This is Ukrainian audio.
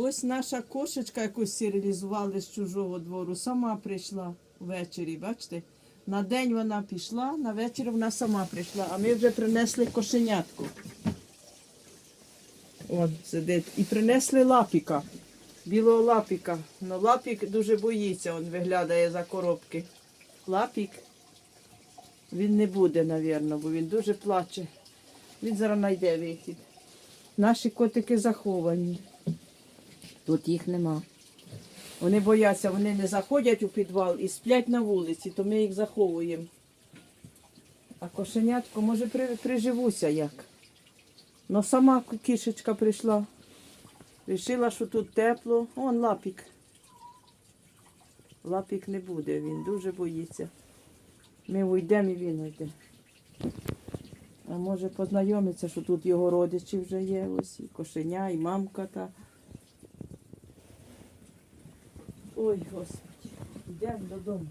Ось наша кошечка, яку стерилізували з чужого двору, сама прийшла ввечері, бачите? На день вона пішла, на вечір вона сама прийшла, а ми вже принесли кошенятку. От сидить. І принесли лапіка, білого лапіка. Ну, лапік дуже боїться, він виглядає за коробки. Лапік. Він не буде, мабуть, бо він дуже плаче. Він зараз знайде вихід. Наші котики заховані. Тут їх нема. Вони бояться, вони не заходять у підвал і сплять на вулиці, то ми їх заховуємо. А кошенятко, може, при, приживуся як. Ну сама кішечка прийшла. Рішила, що тут тепло. Он лапік. Лапік не буде, він дуже боїться. Ми уйдемо і він уйде. А може познайомиться, що тут його родичі вже є, ось і кошеня, і мамка та. Ой, Господи, йдемо додому.